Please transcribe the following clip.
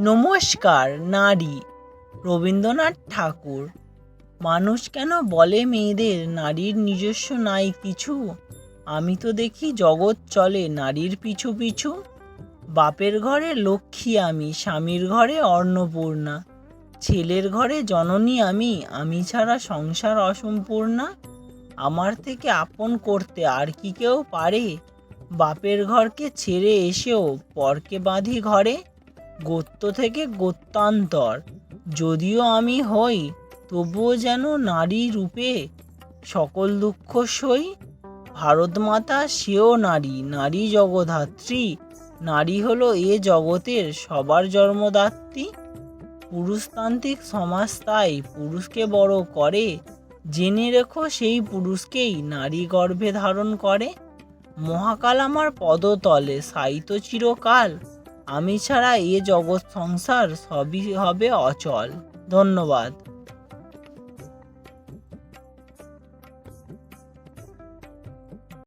নমস্কার, নারী। রবীন্দ্রনাথ ঠাকুর, মানুষ কেন বলে মেয়েদের নারীর নিজস্ব নাই কিছু আমি তো দেখি জগৎ চলে নারীর পিছু পিছু। বাপের ঘরে লক্ষ্মী আমি, স্বামীর ঘরে অন্নপূর্ণা। ছেলের ঘরে জননী আমি আমি ছাড়া সংসার অসম্পূর্ণা। আমার থেকে আপন করতে আর কি কেউ পারে? বাপের ঘরকে ছেড়ে এসেও পরকে বাঁধি ঘরে। গোত্র থেকে গোত্রান্তর যদিও আমি হই, তবুও যেন নারী রূপে সকল দুঃখ সই। ভারত মাতা সেও নারী নারী জগধাত্রী। নারী হলো এ জগতের সবার জন্মদাত্রী। পুরুষতান্ত্রিক সমাজ তাই পুরুষকে বড় করে। জেনে রেখো সেই পুরুষকেই নারী গর্ভে ধারণ করে। মহাকাল আমার পদতলে সাইতো চিরকাল। আমি ছাড়া এ জগৎ সংসার সবই হবে অচল। ধন্যবাদ।